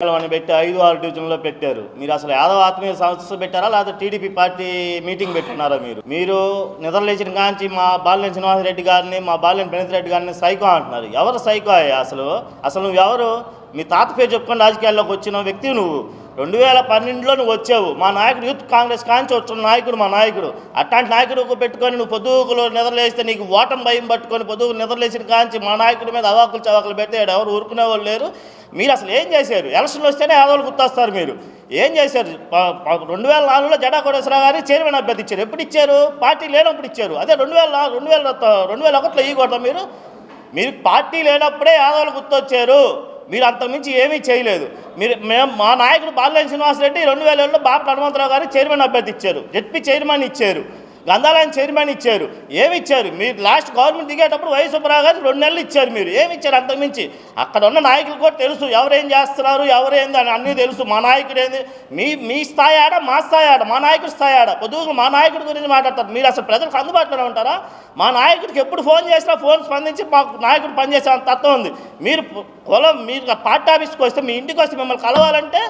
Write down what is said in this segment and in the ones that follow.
అని పెట్టి ఐదు ఆరు డివిజన్లో పెట్టారు. మీరు అసలు యాదవ ఆత్మీయ సంస్థ పెట్టారా? లేకపోతే టీడీపీ పార్టీ మీటింగ్ పెట్టుకున్నారా మీరు? మీరు నిద్రలేచిన కాంచి మా బాలినేని శ్రీనివాసరెడ్డి గారిని మా బాలినేని ప్రణీత్ రెడ్డి గారిని సైకో అంటున్నారు. ఎవరు సైకో అయ్యా అసలు? అసలు నువ్వు ఎవరు మీ తాత పేరు చెప్పుకొని రాజకీయాల్లోకి వచ్చిన వ్యక్తి నువ్వు. రెండు వేల పన్నెండులో నువ్వు వచ్చావు. మా నాయకుడు యూత్ కాంగ్రెస్ కాంచి వచ్చిన నాయకుడు మా నాయకుడు. అట్లాంటి నాయకుడు పెట్టుకొని నువ్వు పొద్దుగులో నిద్రలేస్తే నీకు ఓటం భయం పట్టుకొని పొదుగు నిద్రలేసిన కాంచి మా నాయకుడి మీద అవాకులు చవాకులు పెట్టాడు ఎవరు ఊరుకునే వాళ్ళు లేరు. మీరు అసలు ఏం చేశారు? ఎలక్షన్లు వస్తేనే ఆదోళన గుర్తొస్తారు మీరు. ఏం చేశారు? రెండు వేల నాలుగులో జడా కోటేశ్వరరావు గారిని చైర్మన్ అభ్యర్థి ఇచ్చారు ఎప్పుడు ఇచ్చారు? పార్టీ లేనప్పుడు ఇచ్చారు. అదే రెండు వేల రెండు వేల రెండు వేల ఒకటిలో ఇవ్వకూడదా మీరు? మీరు పార్టీ లేనప్పుడే యాదవులు గుర్తొచ్చారు. మీరు అంతకుమించి ఏమీ చేయలేదు. మీరు మేము మా నాయకుడు బాలినేని శ్రీనివాసరెడ్డి రెండు వేల ఏడులో బాపట హనుమంతరావు గారు చైర్మన్ అభ్యర్థి ఇచ్చారు జెడ్పీ చైర్మన్ ఇచ్చారు. గంధాలయం చైర్మన్ ఇచ్చారు. ఏమి ఇచ్చారు మీరు లాస్ట్ గవర్నమెంట్ దిగేటప్పుడు వై సుబ్బరావు గారు రెండు నెలలు ఇచ్చారు మీరు. ఏమి ఇచ్చారు అంతకుమించి? అక్కడ ఉన్న నాయకులు కూడా తెలుసు. ఎవరేం చేస్తున్నారు? ఎవరేంది అని అన్నీ తెలుసు. మా నాయకుడు ఏంది? మీ మీ స్థాయి ఆడ మా స్థాయి ఆడ మా నాయకుడి స్థాయి ఆడ. పొద్దుగా మా నాయకుడి గురించి మాట్లాడతారు. మీరు అసలు ప్రజలకు అందుబాటులోనే ఉంటారా? మా నాయకుడికి ఎప్పుడు ఫోన్ చేసినా ఫోన్ స్పందించి మాకు నాయకుడు పనిచేసే అంత తత్వం ఉంది. మీరు కులం మీరు పార్టీ ఆఫీస్కి వస్తే మీ ఇంటికి వస్తే మిమ్మల్ని కలవాలంటే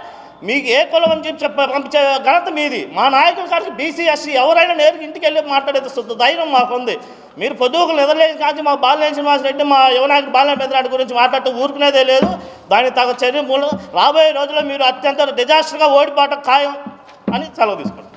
మీకు ఏ కులం అని చెప్పి చెప్ప పంపించే ఘనత మీది. మా నాయకుల కాడికి బీసీ ఎస్సీ ఎవరైనా నేరుగా ఇంటికి వెళ్ళి మాట్లాడేది శుద్ధ ధైర్యం మాకుంది. మీరు పొద్దుకులు నిద్రలేని కాదు మా బాలినేని శ్రీనివాసరెడ్డి మా యువనాయకుడు బాలినేని పెద్దరాడి గురించి మాట్లాడుతూ ఊరుకునేదే లేదు. దానికి తగ్గ చర్య రాబోయే రోజుల్లో మీరు అత్యంత డిజాస్టర్గా ఓడిపోవటం ఖాయం అని సెలవు తీసుకుంటాం